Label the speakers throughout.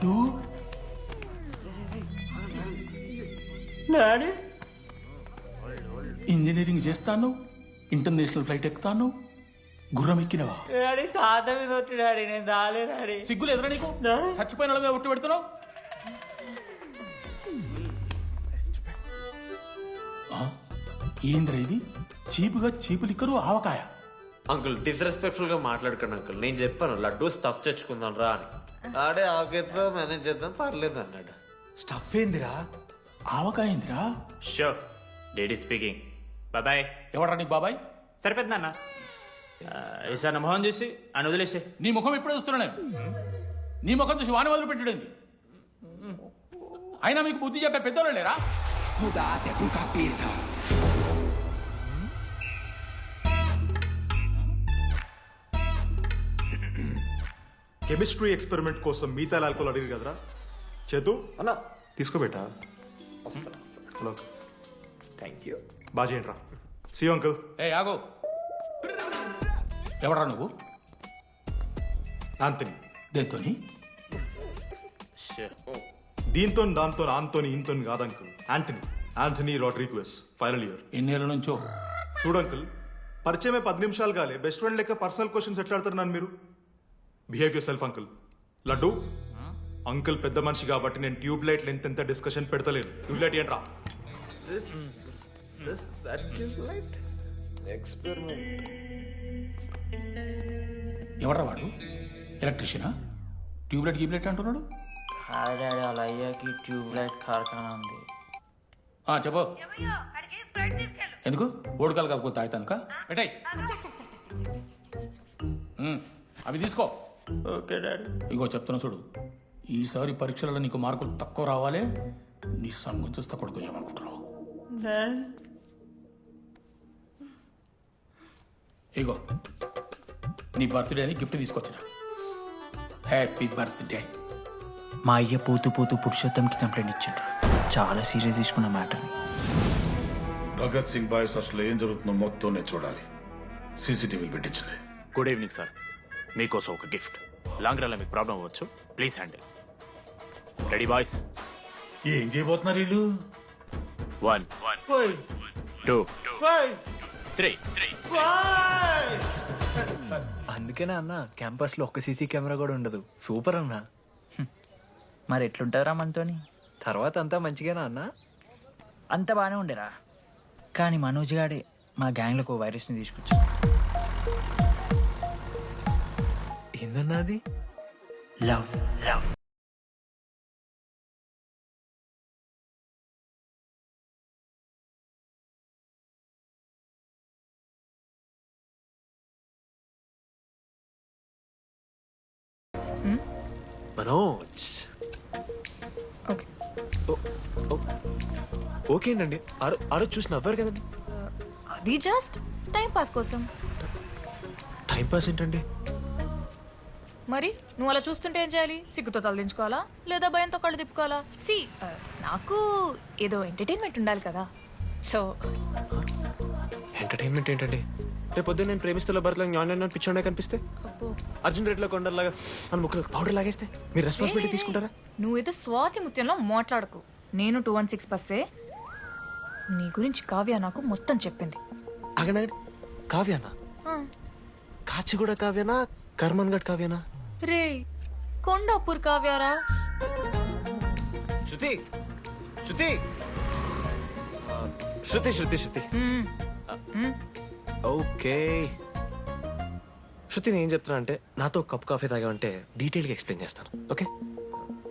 Speaker 1: Laddu
Speaker 2: daddy.
Speaker 1: Engineering చేస్తాను international flight ఎక్కుతాను గుర్రం ఎక్కినవా?
Speaker 2: డాడీ తాత మీద ఒట్టు డాడీ నేను దాలే డాడీ.
Speaker 1: సిగ్గులు ఎదురా నీకు. చచ్చిపోయిన వాళ్ళ మీద ఒట్టు పెడుతున్నావు? ఏందిరా ఇది? చీపుగా చీపు లిక్కరు ఆవకాయ.
Speaker 3: అంకుల్ డిస్రెస్పెక్ట్ఫుల్గా మాట్లాడకండి అంకుల్. నేను చెప్పాను లడ్డు స్టఫ్ తెచ్చుకుందాం రా అని. ఆడే ఆకేతో మేనేజ్ చేద్దాం పర్లేదు అన్నాడు.
Speaker 1: స్టఫ్ ఏందిరా? ఆవకాయ ఏందిరా?
Speaker 4: Show daddy speaking. బాబాయ్.
Speaker 1: ఎవరా నీకు బాబాయ్?
Speaker 4: సరిపోతుంది అన్న ఈసారి నా మొహం చూసి అని వదిలేసే.
Speaker 1: నీ ముఖం ఎప్పుడే చూస్తున్నా నేను. నీ ముఖం చూసి వాని వదిలి పెట్టడండి అయినా మీకు బుద్ధి చెప్పే పెద్దోళ్ళు లేరా?
Speaker 5: కెమిస్ట్రీ ఎక్స్పెరిమెంట్ కోసం మిగతా ఆల్కహాల్ అడిగారు కదరా? చేతు?
Speaker 3: అన్నా.
Speaker 5: తీసుకోబెట్టా హలో.
Speaker 3: థ్యాంక్ యూ
Speaker 5: బాగా చేయండి రా సి అంకుల్
Speaker 1: ఏ ఆగో. ఎవరా నువ్వు?
Speaker 5: ఆంతని
Speaker 1: దేంతోని
Speaker 5: దీంతో దాంతో ఆంతోని ఇంతోని కాదు uncle Anthony Anthony Rodrigues final year
Speaker 1: ఎన్నేళ్ళ నుంచో?
Speaker 5: చూడు అంకుల్ పరిచయమే పది నిమిషాలు కాలే. బెస్ట్ ఫ్రెండ్ లెక్క పర్సనల్ క్వశ్చన్స్ ఎట్లా ఆడతారు నన్ను మీరు? Behave yourself uncle Laddu uncle పెద్ద మనిషి కాబట్టి నేను ట్యూబ్ లైట్ లెంత్ ఎంత డిస్కషన్ పెడతలేను. ట్యూబ్ లైట్ ఏంట్రా
Speaker 3: లైట్
Speaker 1: ఎవరా వాడు? ఎలక్ట్రిషియనా ట్యూబ్లైట్ గీబ్లైట్ అంటున్నాడు?
Speaker 2: హాయ్ డాడీ అలా అయ్యాకి ట్యూబ్ లైట్ కార్ఖానా ఉంది.
Speaker 1: ఆ, చెప్పు. ఎందుకు? ఓడకాలు కలుపుకొని తాగుతానుక? పెట్టాయి. అవి తీసుకో.
Speaker 2: Okay daddy.
Speaker 1: ఇగో చెప్తున్నా చూడు. ఈసారి పరీక్షలలో నీకు మార్కులు తక్కువ రావాలి నీ సంగతి చూస్తే కొడుకు ఏమనుకుంటున్నావు? ఇగో నీ బర్త్డే అని గిఫ్ట్ తీసుకొచ్చిన. Happy birthday.
Speaker 2: మా అయ్య పోతూ పోతూ పురుషోత్తంకి కంప్లైంట్ ఇచ్చిండ్రు. చాలా సీరియస్ తీసుకున్న మ్యాటర్ని.
Speaker 6: భగత్ సింగ్ బాయ్స్ అసలు ఏం జరుగుతుందో మొత్తం నేను చూడాలి. సీసీటీవీలు పెట్టించలే.
Speaker 4: Good evening sir. మీకోసం ఒక గిఫ్ట్. లాంగ్ రన్లో మీకు ప్రాబ్లం అవ్వచ్చు. Please handle. Ready boys?
Speaker 6: ఏం చేయబోతున్నారు వీళ్ళు?
Speaker 4: One one two three. Three
Speaker 7: అందుకేనా అన్న క్యాంపస్లో ఒక్క సీసీ కెమెరా కూడా ఉండదు. సూపర్ అన్న.
Speaker 2: మరి ఎట్లుంటారా మనతోని?
Speaker 7: తర్వాత అంతా మంచిగానా అన్న?
Speaker 2: అంత బాగానే ఉండేరా. కానీ మనోజ్ గాడే మా గ్యాంగ్లోకి వైరస్ని తీసుకొచ్చు
Speaker 7: ఏందన్నా అది?
Speaker 2: Love. Love.
Speaker 7: Manoj.
Speaker 8: Okay
Speaker 7: okay అండి ఆ రోజు చూసి నవ్వారు కదండి.
Speaker 8: అది జస్ట్ టైం పాస్ కోసం.
Speaker 7: టైం పాస్ ఏంటండి?
Speaker 8: మరి నువ్వు అలా చూస్తుంటే ఏం చేయాలి? సిగ్గుతో తలదించుకోవాలా? లేదా భయంతో కళ్ళు తిప్పుకోవాలా? సి నాకు ఏదో ఎంటర్టైన్మెంట్ ఉండాలి కదా. సో
Speaker 7: ఎంటర్టైన్మెంట్ ఏంటండి? రేపు పొద్దున్న నేను ప్రేమిస్తున్న భర్తలో జ్ఞానం పిచ్చోడే కనిపిస్తే? అర్జున్ రెడ్లో కొండలాగా మన ముక్కలు పౌడర్ లాగేస్తే? మీరు రెస్పాన్సిబిలిటీ తీసుకుంటారా?
Speaker 8: నువ్వేదో స్వాతి ముత్యంలో మాట్లాడకు. నేను టూ వన్ సిక్స్ బస్సే. నీ గురించి కావ్య నాకు మొత్తం చెప్పింది.
Speaker 7: అగనా కావ్యానా? కాచిగూడ కావ్యానా? కర్మన్ గడ్ కావ్యానా?
Speaker 8: రే కొండాపూర్ కావ్యారా?
Speaker 7: శృతి శృతి. ఆ, శృతి శృతి శృతి. ఓకే. శృతి నేను ఏం చెప్తున్నా అంటే నాతో ఒక కప్ కాఫీ తాగామంటే డీటెయిల్గా ఎక్స్ప్లెయిన్ చేస్తాను ఓకే?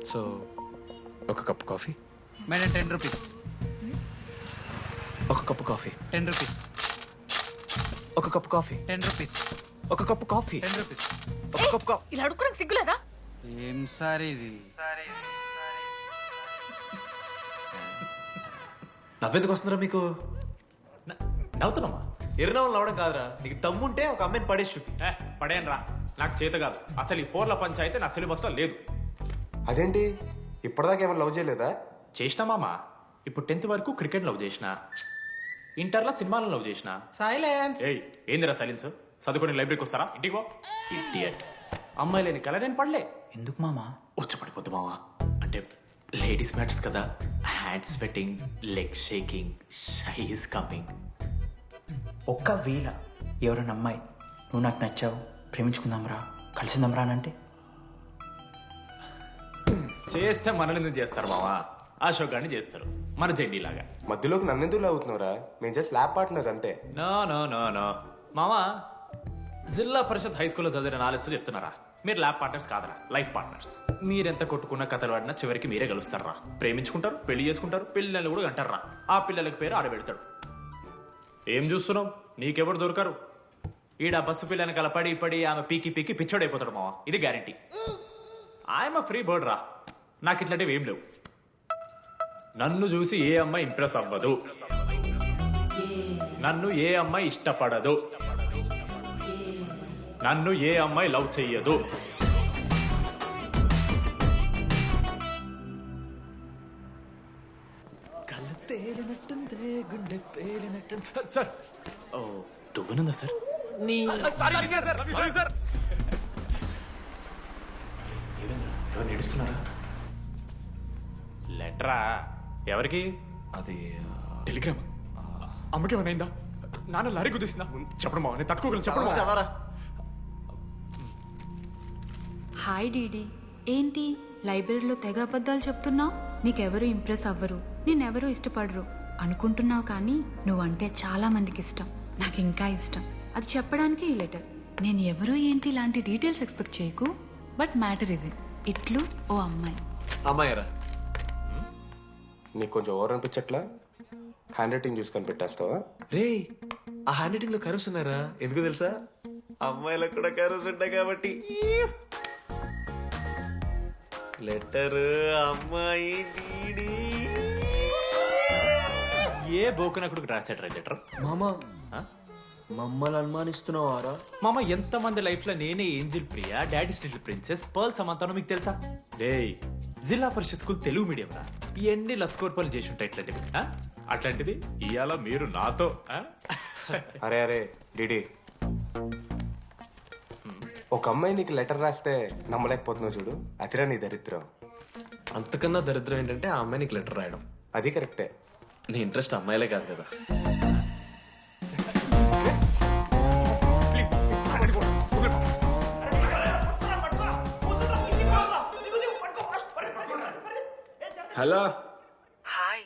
Speaker 7: సో ఒక cup coffee.
Speaker 2: Madam ten rupees.
Speaker 7: ఒక కప్పు కాఫీ.
Speaker 2: Ten rupees.
Speaker 7: ఒక కప్పు కాఫీ.
Speaker 2: Ten rupees.
Speaker 7: ఒక కప్పు కాఫీ.
Speaker 2: టెన్ రూపీస్
Speaker 7: ఒక కప్పు కా
Speaker 8: ఇలా అడుక్కోడానికి సిగ్గులేదా?
Speaker 2: ఏం సార్ ఇది?
Speaker 7: నవ్వెందుకు వస్తుందిరా మీకు?
Speaker 4: నవ్వుతున్నామా?
Speaker 7: ఎరునవ్వులు నవ్వడం కాదురా. నీకు దమ్ముంటే ఒక అమ్మాయిని పడేసి చూపి.
Speaker 4: ఏ పడేయను రా నాకు చేత కాదు. అసలు ఈ పోర్ల పంచాయితీ నా సిలబస్లో లేదు.
Speaker 9: అదేంటి? ఇప్పటిదాకా ఏమైనా లవ్ చేయలేదా?
Speaker 4: చేసినా మామా. ఇప్పుడు టెన్త్ వరకు క్రికెట్ లవ్ చేసిన. ఇంటర్లో సినిమాలను లవ్ చేసిన.
Speaker 2: సైలెన్స్
Speaker 4: ఏయ్ ఏందిరా సైలెన్స్ చదువుకొని లైబ్రరీకి వస్తారా? ఇంటికి పో. అమ్మాయి లేని కల నేను పడలే.
Speaker 2: ఎందుకు మామా?
Speaker 4: వచ్చి పడిపోద్దు మావా. అంటే లేడీస్ మ్యాటర్స్ కదా. Hand sweating leg shaking shy is coming
Speaker 2: ఒక్క వేళ ఎవరైనా అమ్మాయి నువ్వు నాకు నచ్చావు ప్రేమించుకుందాంరా కలిసిందాంరా అని అంటే?
Speaker 4: చేస్తే మనల్ని ఎందుకు చేస్తారు మావా? అశోక్ గారిని చేస్తారు. మన జెండీలాగా
Speaker 9: మధ్యలోకి నన్నెందుకు అవుతున్నావురా మేము జస్ట్ ల్యాబ్ పార్ట్నర్స్ అంతే.
Speaker 4: నో నో నో నో మామా జిల్లా పరిషత్ హై స్కూల్లో చదివిన నాలెడ్జ్ చెప్తున్నారా? మీరు ల్యాబ్ పార్ట్నర్స్ కాదరా లైఫ్ పార్ట్నర్స్. మీరెంత కొట్టుకున్న కథలు ఆడినా చివరికి మీరే గెలుస్తారా? ప్రేమించుకుంటారు పెళ్ళి చేసుకుంటారు పిల్లలు కూడా అంటారా ఆ పిల్లలకి పేరు ఆడబెడతాడు. ఏం చూస్తున్నావు? నీకెవరు దొరకరు? ఈడ బస్సు పిల్లని కలపడి పడి ఆమె పీకి పీకి పిచ్చోడైపోతాడు మావా. ఇది గ్యారంటీ. ఆయమ ఫ్రీ బర్డ్ రా. నాకు ఇట్లాంటివి ఏం లేవు. నన్ను చూసి ఏ అమ్మాయి ఇంప్రెస్ అవ్వదు. నన్ను ఏ అమ్మాయి ఇష్టపడదు. నన్ను ఏ అమ్మాయి లవ్ చెయ్యదు. సార్ ఓ దువ్వనుందా సార్? నీ సార్ ఎవరు ఏడుస్తున్నారా లెటరా? ఎవరికి?
Speaker 7: అది
Speaker 4: టెలిగ్రామ్. అమ్మకి ఏమైందా నాన్న లారీ కుదిసిందా చెప్పడం నేను తట్టుకోగలను చెప్పడం.
Speaker 3: చదవరా
Speaker 10: హాయ్ డీడీ. ఏంటి? లైబ్రరీలో తెగ అబద్ధాలు చెప్తున్నావు? నీకెవరు ఇంప్రెస్ అవ్వరు. నేనెవరూ ఇష్టపడరు. అనుకుంటున్నావు కానీ నువ్వంటే చాలా మందికి ఇష్టం. నాకు ఇంకా ఇష్టం. అది చెప్పడానికి ఈ లెటర్. నేను ఎవరు ఏంటి ఇలాంటి డీటెయిల్స్ ఎక్స్పెక్ట్ చేయకు. బట్ మ్యాటర్ ఇది. ఇట్లు ఓ అమ్మాయి.
Speaker 3: అమ్మాయిరా.
Speaker 9: నీకు కొంచెం ఓవర్ అనిపించట్లా? హ్యాండ్ రైటింగ్ చూసి కనిపెట్టేస్తావా?
Speaker 7: రే ఆ హ్యాండ్ రైటింగ్లో కరుస్ ఉన్నారా? ఎందుకు తెలుసా? అమ్మాయిలకు కూడా కరుస్ ఉంటాయి కాబట్టి. లెటర్ అమ్మాయి డీడీ.
Speaker 4: ఏ బోకనకుడికి రాశాడు రా లెటర్
Speaker 2: మామా మమ్మల్ని అనుమానిస్తున్నావారా?
Speaker 4: మామ ఎంత మంది లైఫ్లో నేనే angel Priya daddy still princess pearl సమంతానో మీకు తెలుసా? డే జిల్లా పరిషత్ స్కూల్ తెలుగు మీడియం రా. ఎన్ని లత్కోర్పాలు చేసి ఉంటాయి ఇట్లాంటివి? ఆ? అట్లాంటిది? ఇవాళ మీరు నాతో ఆ?
Speaker 9: అరే అరే డిడి. ఒక అమ్మాయి నీకు లెటర్ రాస్తే నమ్మలేకపోతున్నావు చూడు. అతిరా నీ దరిద్రం.
Speaker 7: అంతకన్నా దరిద్రం ఏంటంటే ఆ అమ్మాయి నీకు లెటర్ రాయడం.
Speaker 9: అది కరెక్టే
Speaker 7: నీ ఇంట్రెస్ట్ అమ్మాయిలే కాదు కదా.
Speaker 4: హలో.
Speaker 10: హాయ్.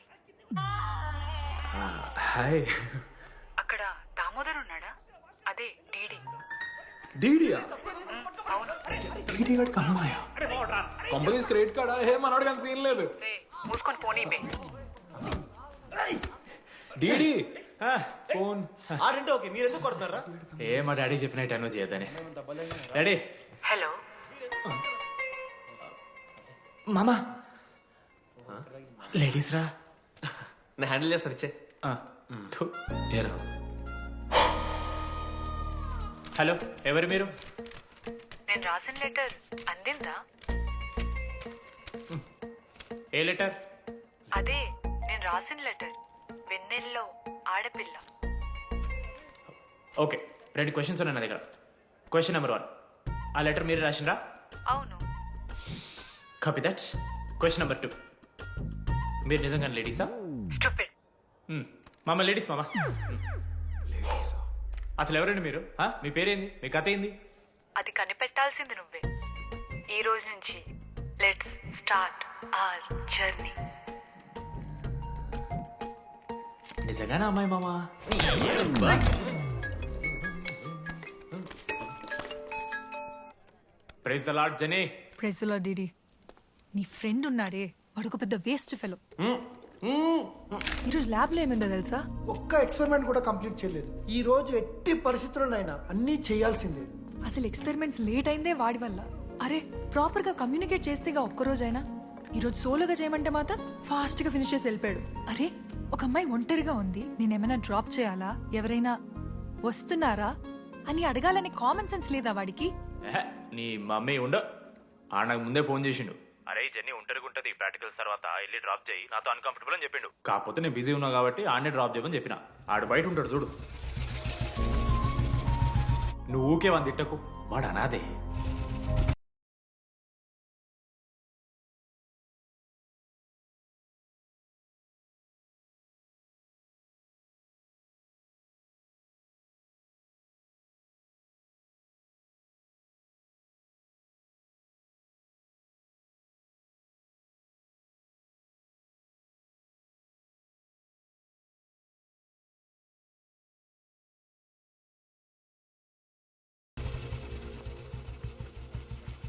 Speaker 4: హాయ్.
Speaker 10: అక్కడ దామోదర్ ఉన్నాడా? అదే డీడీ
Speaker 4: డీడియా డీడీ గడికి అమ్మాయా కంపెనీస్ క్రెడిట్ కార్డా ఏ మనోడు కానీ సీన్ లేదు.
Speaker 10: మూసుకొని పోనీ
Speaker 4: డీడీ ఫోన్.
Speaker 7: ఆడంటే ఓకే మీరు ఎందుకు కొడుతున్నారా?
Speaker 4: ఏ మా డాడీ చెప్పినట్టు అనో చేయదని డాడీ.
Speaker 10: హలో.
Speaker 4: మామా. లేడీస్ రా.
Speaker 7: నేను హ్యాండిల్ చేస్తాను ఇచ్చే.
Speaker 4: ఆ, థు, ఏరా. హలో ఎవరు మీరు?
Speaker 10: నేను రాసిన లెటర్ అందిందా?
Speaker 4: ఏ లెటర్?
Speaker 10: అదే నేను రాసిన లెటర్. వెన్నెల్లో ఆడపిల్ల.
Speaker 4: ఓకే రెండు క్వశ్చన్స్ ఉన్నాయి నా దగ్గర. క్వశ్చన్ నెంబర్ వన్ ఆ లెటర్ మీరు రాసిండ్రా?
Speaker 10: అవును.
Speaker 4: Copy that's question number two మీరు నిజంగా లేడీసా?
Speaker 10: స్టూపిడ్
Speaker 4: మామ లేడీస్ మామ. అసలు ఎవరండి మీరు? ఆ? మీ పేరేంది? మీ కథ ఏంది?
Speaker 10: అది కనిపెట్టాల్సింది నువ్వే. ఈ రోజు నుంచి లెట్స్ స్టార్ట్ ఆర్ జర్నీ
Speaker 4: నిజంగానే అమ్మాయి మామ? ప్రైజ్ ద లార్డ్ జనీ
Speaker 11: ప్రెజలో డిడి నీ ఫ్రెండ్ ఉన్నాడే. వాడు ఒక పెద్ద వేస్ట్ ఫెలో ఈరోజు ల్యాబ్లో ఏమైందో తెలుసా?
Speaker 12: ఒక్క ఎక్స్పెరిమెంట్ కూడా కంప్లీట్ చేయలేదు. ఈ రోజు ఎట్టి పరిస్థితుల్లోనైనా అన్నీ చేయాల్సిందే.
Speaker 11: అసలు ఎక్స్పెరిమెంట్స్ లేట్ అయిందే వాడి వల్ల. అరే ప్రాపర్గా కమ్యూనికేట్ చేస్తేగా ఒక్కరోజైనా? ఈరోజు సోలోగా చేయమంటే మాత్రం ఫాస్ట్గా ఫినిష్ చేసి వెళ్ళిపోయాడు. అరే ఒక అమ్మాయి ఒంటరిగా ఉంది నేనేమైనా డ్రాప్ చేయాలా? ఎవరైనా వస్తున్నారా? అని అడగాలని కామన్ సెన్స్ లేదా వాడికి?
Speaker 4: నీ మమ్మీ ఉండ. ఆ నాకు ముందే ఫోన్ చేసిండు. అరే జర్నీ ఒంటరిగా ఉంటుంది ప్రాక్టికల్స్ తర్వాత వెళ్ళి డ్రాప్ చేయి నాతో అన్కంఫర్టబుల్ అని చెప్పిండు. కాకపోతే నేను బిజీ ఉన్నా కాబట్టి ఆడనే డ్రాప్ చేయమని చెప్పిన. ఆడు బయట ఉంటాడు చూడు. నువ్వు ఊకే వంద వాడు అనాదే